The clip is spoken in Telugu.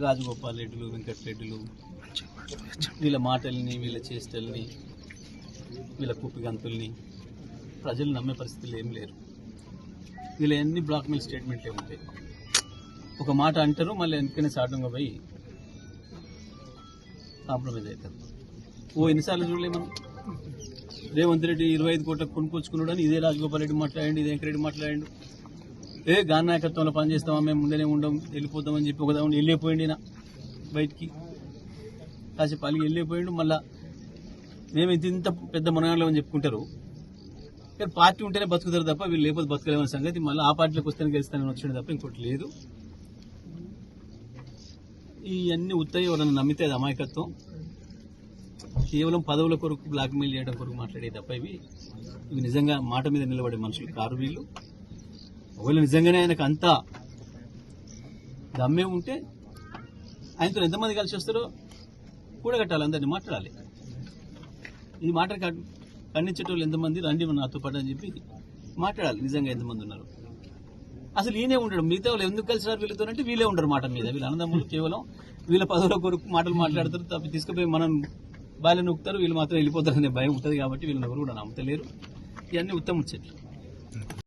రాజగోపాల్ రెడ్డిలు వెంకటరెడ్డిలు వీళ్ళ మాటల్ని వీళ్ళ చేష్టల్ని వీళ్ళ కుప్పిగంతుల్ని ప్రజలు నమ్మే పరిస్థితులు ఏం లేరు. వీళ్ళ ఎన్ని బ్లాక్మెయిల్ స్టేట్మెంట్లే ఉంటాయి. ఒక మాట అంటారు మళ్ళీ ఎందుకనే సాటంగా పోయి కాంప్రమైజ్ అవుతారు. ఓ ఎన్నిసార్లు చూడలే మనం? రేవంత్ రెడ్డి ఇరవై ఐదు కోట్లకు కొనుక్కొచ్చుకున్నాడు అని ఇదే రాజగోపాల్ రెడ్డి మాట్లాడండి ఇదే వెంకరెడ్డి మాట్లాడండి. ఏ గాన్ నాయకత్వంలో పనిచేస్తామా? మేము ముందనే ఉండం వెళ్ళిపోతామని చెప్పి ఒక దాని వెళ్ళిపోయింది నా బయటికి. కాసేపు అలిగి వెళ్ళిపోయిండు మళ్ళా మేము ఇంత ఇంత పెద్ద మనగాళ్ళు అని చెప్పుకుంటారు. కానీ పార్టీ ఉంటేనే బతుకుతారు తప్ప వీళ్ళు లేకపోతే బతకలేమనే సంగతి. మళ్ళీ ఆ పార్టీలోకి వస్తేనే గెలుస్తానని వచ్చిండు తప్ప ఇంకోటి లేదు. ఇవన్నీ అన్ని ఉత్తయ్య నమ్మితే అది అమాయకత్వం. కేవలం పదవుల కొరకు బ్లాక్మెయిల్ చేయడం కొరకు మాట్లాడే తప్ప ఇవి. ఇవి నిజంగా మాట మీద నిలబడే మనుషులు కారు వీళ్ళు. ఒకవేళ నిజంగానే ఆయనకు అంత దమ్మే ఉంటే ఆయనతో ఎంతమంది కలిసి వస్తారో కూడగట్టాలి అందరినీ మాట్లాడాలి. ఈ మాట ఖండించేటోళ్ళు ఎంతమంది రండి నాతో పాటు అని చెప్పి మాట్లాడాలి నిజంగా ఎంతమంది ఉన్నారు. అసలు ఈయనే ఉండడు మిగతా వాళ్ళు ఎందుకు కలిసినారు వీళ్ళతో అంటే వీళ్ళే ఉండరు మాట మీద. వీళ్ళ అన్నదమ్ములు కేవలం వీళ్ళ పదవుల కొరకు మాటలు మాట్లాడతారు తప్ప తీసుకుపోయి మనం బాల్యం నొక్కుతారు వీళ్ళు మాత్రం వెళ్ళిపోతారు అనే భయం ఉంటుంది కాబట్టి వీళ్ళని ఎవరు కూడా నమ్మతలేరు. ఇవన్నీ ఉత్తమ చెట్లు